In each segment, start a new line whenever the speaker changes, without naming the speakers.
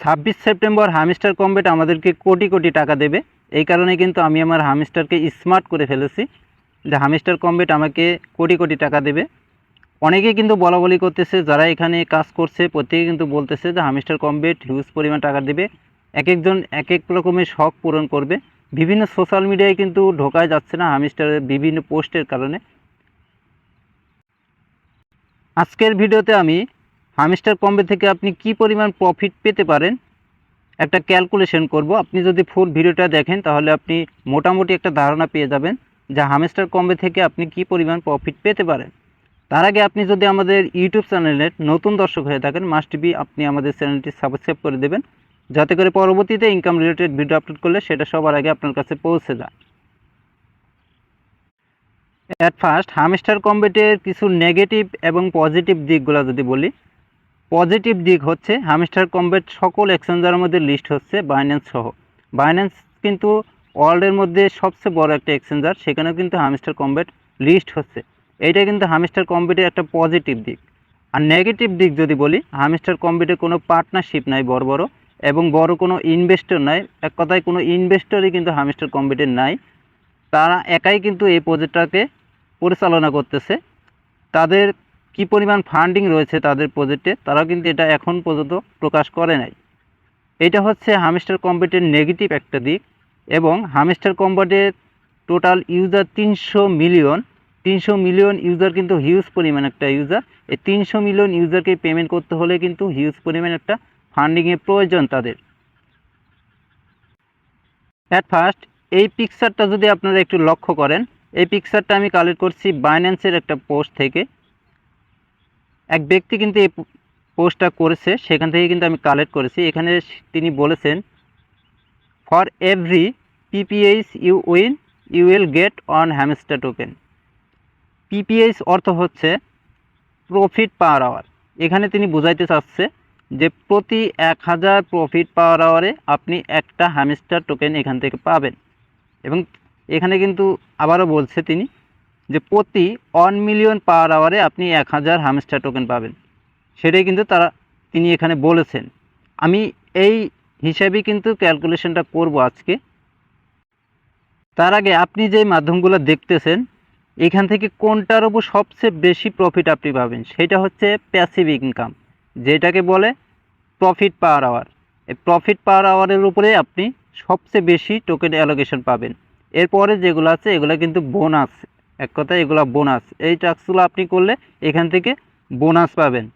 ছাব্বিশ September hamster combat আমাদেরকে কোটি কোটি টাকা দেবে। এই কারণে কিন্তু আমি আমার হামিস্টারকে স্মার্ট করে ফেলেছি যে হামিস্টার কম্বেট আমাকে কোটি কোটি টাকা দেবে। অনেকেই কিন্তু বলা বলি করতেছে, যারা এখানে কাজ করছে প্রত্যেকে কিন্তু বলতেছে যে হামিস্টার কম্বেট হিউজ পরিমাণ টাকা দেবে। এক একজন এক এক রকমের শখ পূরণ করবে। বিভিন্ন সোশ্যাল মিডিয়ায় কিন্তু ঢোকায় যাচ্ছে না হামিস্টারের বিভিন্ন পোস্টের কারণে। আজকের ভিডিওতে আমি হামিস্টার কম্বে থেকে আপনি কি পরিমাণ প্রফিট পেতে পারেন? একটা ক্যালকুলেশন করব। আপনি যদি ফুল ভিডিওটা দেখেন, তাহলে আপনি মোটামুটি একটা ধারণা পেয়ে যাবেন যে হামিস্টার কম্বে থেকে আপনি কি পরিমাণ প্রফিট পেতে পারেন। তার আগে আপনি যদি আমাদের ইউটিউব চ্যানেলের নতুন দর্শক হয়ে থাকেন মাস্ট বি আপনি আমাদের চ্যানেলটি সাবস্ক্রাইব করে দেবেন। যাতে করে পরবর্তীতে ইনকাম রিলেটেড ভিডিও আপলোড করলে সেটা সবার আগে আপনার কাছে পৌঁছে যায়। অ্যাট ফার্স্ট হামস্টার কম্বেটের কিছু নেগেটিভ এবং পজিটিভ দিকগুলো যদি বলি পজিটিভ দিক হচ্ছে হামস্টার কম্বেট সকল এক্সচেঞ্জারের মধ্যে লিস্ট হচ্ছে বাইন্যান্স সহ। বাইন্যান্স কিন্তু ওয়ার্ল্ডের মধ্যে সবচেয়ে বড় একটা এক্সচেঞ্জার সেখানেও কিন্তু হামস্টার কম্বেট লিস্ট হচ্ছে। এইটা কিন্তু হামস্টার কম্বেটের একটা পজিটিভ দিক। আর নেগেটিভ দিক যদি বলি হামস্টার কম্বেটের কোনো পার্টনারশিপ নাই বড় বড়, এবং বড় কোনো ইনভেস্টর নাই। এক কথায় কোনো ইনভেস্টরই কিন্তু হামস্টার কম্বেটের নাই। তারা একাই কিন্তু এই প্রজেক্টটাকে পরিচালনা করতেছে। তাদের কি পরিমাণ ফান্ডিং রয়েছে তাদের প্রজেক্টে তারা কিন্তু এটা এখন পর্যন্ত প্রকাশ করে নাই। এটা হচ্ছে হামস্টার কম্বেটের নেগেটিভ একটা দিক এবং হামস্টার কম্বেটের টোটাল ইউজার তিনশো মিলিয়ন তিনশো মিলিয়ন ইউজার কিন্তু হিউজ পরিমাণ একটা ইউজার এই তিনশো মিলিয়ন ইউজারকে পেমেন্ট করতে হলে কিন্তু হিউজ পরিমাণ একটা ফান্ডিংয়ের প্রয়োজন তাদের। অ্যাট ফার্স্ট এই পিকচারটা যদি আপনারা একটু লক্ষ্য করেন, এই পিকচারটা আমি কালেক্ট করছি বাইন্যান্সের একটা পোস্ট থেকে। এক ব্যক্তি কিন্তু এই পোস্টটা করেছে, সেখান থেকে কিন্তু আমি কালেক্ট করেছি। এখানে তিনি বলেছেন for every PPH you win you will get on Hamster token PPH অর্থ হচ্ছে প্রফিট পাওয়ার আওয়ার এখানে তিনি বুঝাইতে চাচ্ছে যে প্রতি এক হাজার প্রফিট পাওয়ার আওয়ারে আপনি একটা হ্যামস্টার টোকেন এখান থেকে পাবেন। এবং এখানে কিন্তু আবারও বলছে তিনি যে প্রতি ওয়ান মিলিয়ন পাওয়ার আওয়ারে আপনি এক হাজার হ্যামস্টার টোকেন পাবেন। সেটাই কিন্তু তারা, তিনি এখানে বলেছেন। আমি এই হিসাবেই কিন্তু ক্যালকুলেশনটা করব আজকে। তার আগে আপনি যে মাধ্যমগুলো দেখতেছেন, এখান থেকে কোনটার উপর সবচেয়ে বেশি প্রফিট আপনি পাবেন? সেটা হচ্ছে প্যাসিভ ইনকাম যেটাকে বলে প্রফিট পাওয়ার আওয়ার এই প্রফিট পাওয়ার আওয়ারের উপরে আপনি সবচেয়ে বেশি টোকেন অ্যালোকেশন পাবেন। এরপরে যেগুলো আছে, এগুলো কিন্তু বোনাস এক কথায় এগুলো বোনাস এই টাস্কগুলো আপনি করলে এখান থেকে বোনাস পাবেন।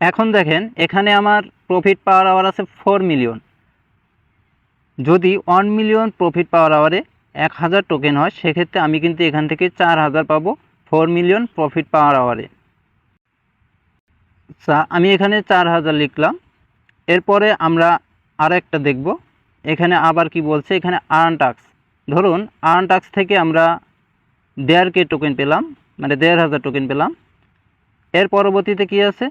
এখন দেখেন, এখানে আমার প্রফিট পাওয়ার আওয়ার আছে ফোর মিলিয়ন যদি ওয়ান মিলিয়ন প্রফিট পাওয়ার আওয়ারে এক হাজার টোকেন হয়, সেক্ষেত্রে আমি কিন্তু এখান থেকে চার হাজার পাবো ফোর মিলিয়ন প্রফিট পাওয়ার আওয়ারে আমি এখানে চার হাজার লিখলাম। এরপরে আমরা আর একটা দেখব। এখানে আবার কি বলছে? এখানে আর্ন টাক্স ধরুন আর্ন টাক্স থেকে আমরা দেড় কে টোকেন পেলাম মানে দেড় হাজার টোকেন পেলাম। এর পরবর্তীতে কি আছে?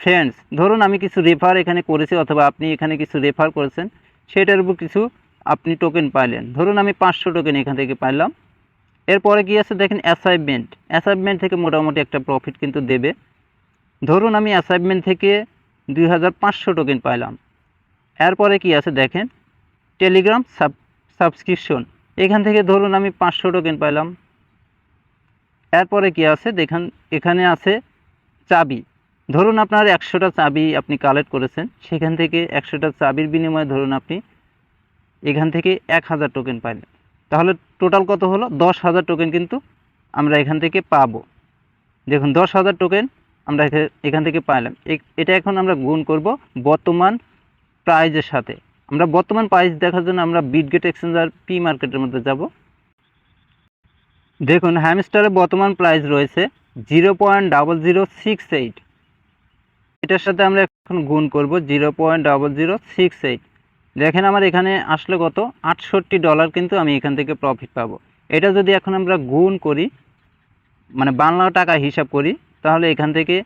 ফ্রেন্ডস ধরুন, আমি কিছু রেফার এখানে করেছি, অথবা আপনি এখানে কিছু রেফার করেছেন, সেটার উপর কিছু আপনি টোকেন পাইলেন। ধরুন, আমি পাঁচশো টোকেন এখান থেকে পাইলাম। এরপরে কি আছে? দেখেন অ্যাসাইনমেন্ট অ্যাসাইনমেন্ট থেকে মোটামুটি একটা প্রফিট কিন্তু দেবে। ধরুন, আমি অ্যাসাইনমেন্ট থেকে দুই হাজার পাঁচশো টোকেন পাইলাম। এরপরে কি আছে? দেখেন টেলিগ্রাম সাব সাবস্ক্রিপশন এখান থেকে ধরুন আমি পাঁচশো টোকেন পাইলাম। এরপরে কি আছে? দেখান, এখানে আছে চাবি। ধরুন আপনার একশোটা চাবি আপনি কালেক্ট করেছেন, সেখান থেকে একশোটা চাবির বিনিময়ে ধরুন আপনি এখান থেকে এক হাজার টোকেন পাইলেন। তাহলে টোটাল কত হলো? দশ হাজার টোকেন কিন্তু আমরা এখান থেকে পাবো। দেখুন, দশ হাজার টোকেন আমরা এখা- এখান থেকে পাইলাম। এটা এখন আমরা গুণ করব বর্তমান প্রাইজের সাথে। আমরা বর্তমান প্রাইস দেখার জন্য আমরা বিটগেট এক্সচেঞ্জার পি মার্কেটের মধ্যে যাব। দেখুন হ্যামস্টারের বর্তমান প্রাইস রয়েছে zero point double zero six eight এটার সাথে আমরা এখন গুণ করব zero point double zero six eight দেখেন, আমার এখানে আসলে কত? আটষট্টি ডলার কিন্তু আমি এখান থেকে প্রফিট পাবো। এটা যদি এখন আমরা গুণ করি মানে বাংলা টাকা হিসাব করি, তাহলে এখান থেকে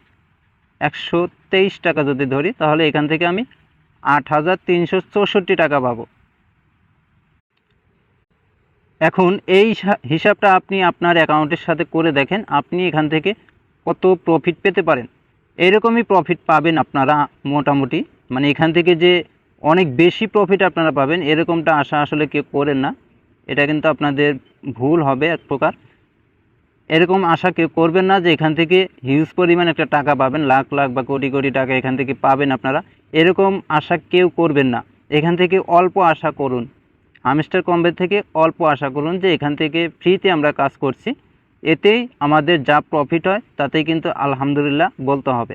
একশো তেইশ টাকা যদি ধরি, তাহলে এখান থেকে আমি আট হাজার তিনশো চৌষট্টি টাকা পাবো। এখন এই হিসাবটা আপনি আপনার অ্যাকাউন্টের সাথে করে দেখেন, আপনি এখান থেকে কত প্রফিট পেতে পারেন। এরকমই প্রফিট পাবেন আপনারা মোটামুটি। মানে এখান থেকে যে অনেক বেশি প্রফিট আপনারা পাবেন, এরকমটা আশা আসলে কেউ করেন না। এটা কিন্তু আপনাদের ভুল হবে এক প্রকার। এরকম আশা কেউ করবেন না যে এখান থেকে হিউজ পরিমাণ একটা টাকা পাবেন, লাখ লাখ বা কোটি কোটি টাকা এখান থেকে পাবেন আপনারা। এরকম আশা কেউ করবেন না। এখান থেকে অল্প আশা করুন। হামস্টার কম্বে থেকে অল্প আশা করুন যে এখান থেকে ফ্রিতে আমরা কাজ করছি। এতেই আমাদের যা প্রফিট হয়, তাতেই কিন্তু আলহামদুলিল্লাহ বলতে হবে।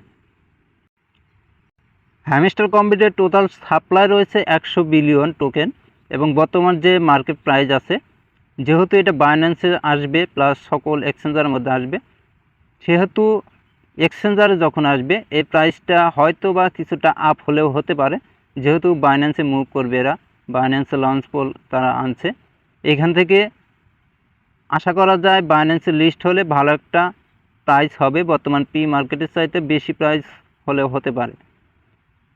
হ্যামস্টার কম্পিউটার টোটাল সাপ্লাই রয়েছে একশো বিলিয়ন টোকেন এবং বর্তমান যে মার্কেট প্রাইস আছে, যেহেতু এটা বাইন্যান্সে আসবে প্লাস সকল এক্সচেঞ্জারের মধ্যে আসবে, সেহেতু এক্সচেঞ্জারে যখন আসবে, এই প্রাইসটা হয়তো বা কিছুটা আপ হলেও হতে পারে। যেহেতু বাইন্যান্সে মুভ করবে এরা বাইন্যান্সে লঞ্চ পোল তারা আনছে। এখান থেকে আশা করা যায় বাইন্যান্সে লিস্ট হলে ভালো একটা প্রাইস হবে। বর্তমান পি মার্কেটের চাইতে বেশি প্রাইস হলেও হতে পারে।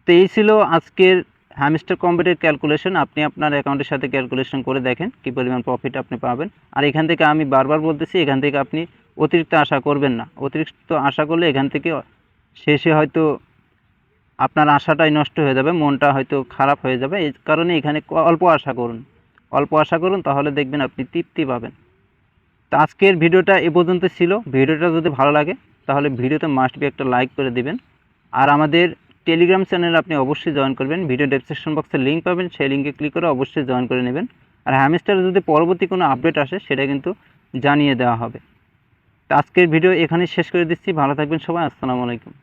তো এই ছিল আজকের হ্যামস্টার কম্পিউটার ক্যালকুলেশন আপনি আপনার অ্যাকাউন্টের সাথে ক্যালকুলেশন করে দেখেন, কী পরিমাণ প্রফিট আপনি পাবেন। আর এখান থেকে আমি বারবার বলতেছি, এখান থেকে আপনি অতিরিক্ত আশা করবেন না। অতিরিক্ত আশা করলে এখান থেকে শেষে হয়তো আপনার আশাটাই নষ্ট হয়ে যাবে, মনটা হয়তো খারাপ হয়ে যাবে। এই কারণে এখানে অল্প আশা করুন। অল্প আশা করুন, তাহলে দেখবেন আপনি তৃপ্তি পাবেন। তো আজকের ভিডিওটা এ পর্যন্ত ছিল। ভিডিওটা যদি ভালো লাগে, তাহলে ভিডিওতে মাস্ট বি একটা লাইক করে দিবেন। আর আমাদের টেলিগ্রাম চ্যানেল আপনি অবশ্যই জয়েন করবেন। ভিডিও ডেসক্রিপশন বক্সে লিঙ্ক পাবেন। সেই লিঙ্কে ক্লিক করে অবশ্যই জয়েন করে নেবেন। আর হ্যামস্টারে যদি পরবর্তী কোনো আপডেট আসে, সেটা কিন্তু জানিয়ে দেওয়া হবে। আজকের ভিডিও এখানে শেষ করে দিচ্ছি। ভালো থাকবেন সবাই। আসসালামু আলাইকুম।